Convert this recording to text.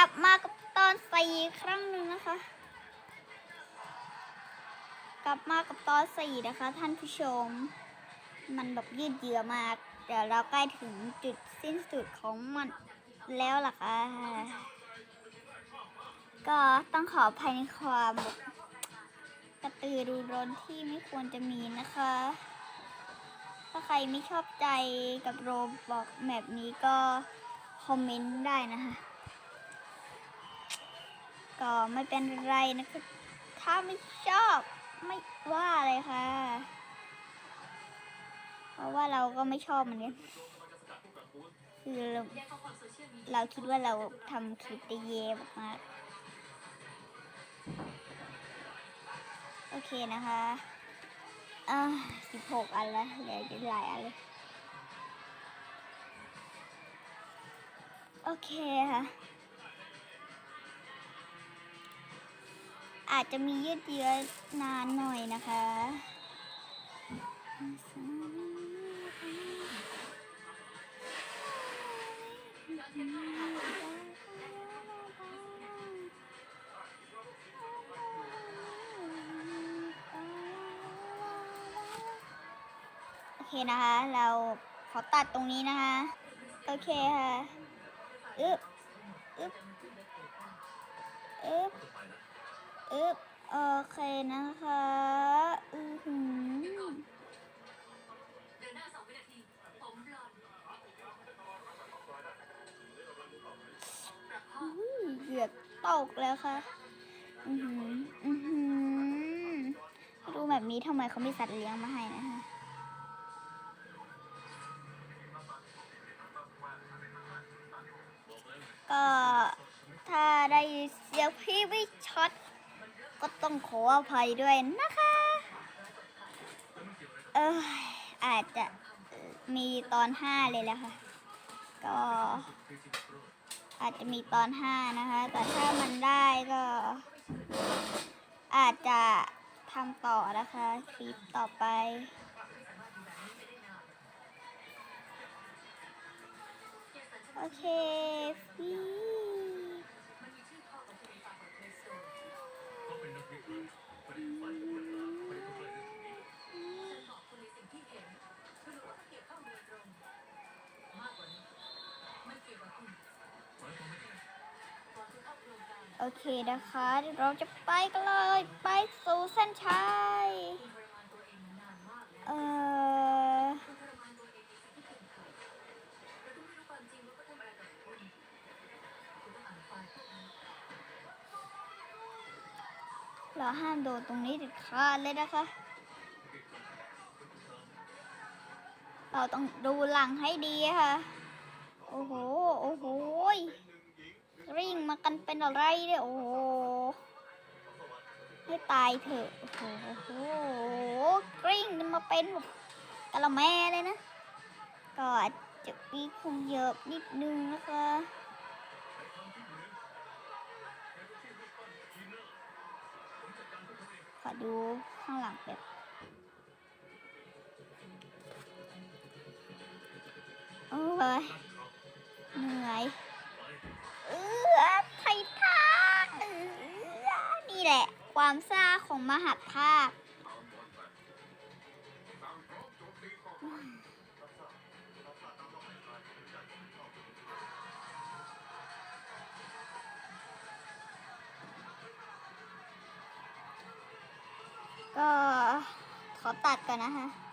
กลับมากับตอนสี่ครั้งหนึ่งนะคะ กลับมากับตอนสี่นะคะ ท่านผู้ชม มันแบบยืดเยื้อมาก เดี๋ยวเราใกล้ถึงจุดสิ้นสุดของมันแล้วล่ะค่ะ ก็ต้องขออภัยในความแบบกระตือรือร้นที่ไม่ควรจะมีนะคะ ถ้าใครไม่ชอบใจกับโรบอกแบบนี้ก็คอมเมนต์ได้นะคะ ก็ไม่เป็นไรนะคะถ้าไม่ชอบไม่ว่าเลยค่ะ เพราะว่าเราก็ไม่ชอบเหมือนกันคือเราเราคิดว่าเราทำคลิปได้เย่มากๆโอเคนะคะอ่าสิบหกอันแล้วเหลืออีกหลายอันเลยโอเคค่ะ อาจจะมียืดเยื้อนานหน่อยนะคะโอเคนะคะ เราขอตัดตรงนี้นะคะ โอเคค่ะ อึ๊บ อึ๊บ อึ๊บ เอึ๊บโอเคนะคะ อือหืออุ้ยเหยียบตกแล้วค่ะ อือหือ อือหือดูแบบนี้ทำไมเขาไม่สัตว์เลี้ยงมาให้นะคะก็ถ้าได้เสียงพี่ไม่ช็อต ก็ต้องขออภัยด้วยนะคะ เอออาจจะมีตอนห้าเลยแหละค่ะ ก็อาจจะมีตอนห้านะคะ แต่ถ้ามันได้ก็ อาจจะทำต่อนะคะ คลิปต่อไปโอเคฟี โอเคนะคะ เราจะไปกันเลย ไปสู่เส้นชัย เอ่อ เราห้ามโดนตรงนี้เด็ดขาดเลยนะคะ เราต้องดูหลังให้ดีค่ะ โอ้โห โอ้โห กันเป็นอะไรเนี่ยโอ้โหให้ตายเถอะโอ้โหกริ่งมาเป็นแบบกะละแม่เลยนะก็อาจจะมีคงเยอะนิดนึงนะคะขอดูข้างหลังแบบโอ้ยเหนื่อย ความซ่าของมหาภาค ก็ขอตัดก่อนนะคะ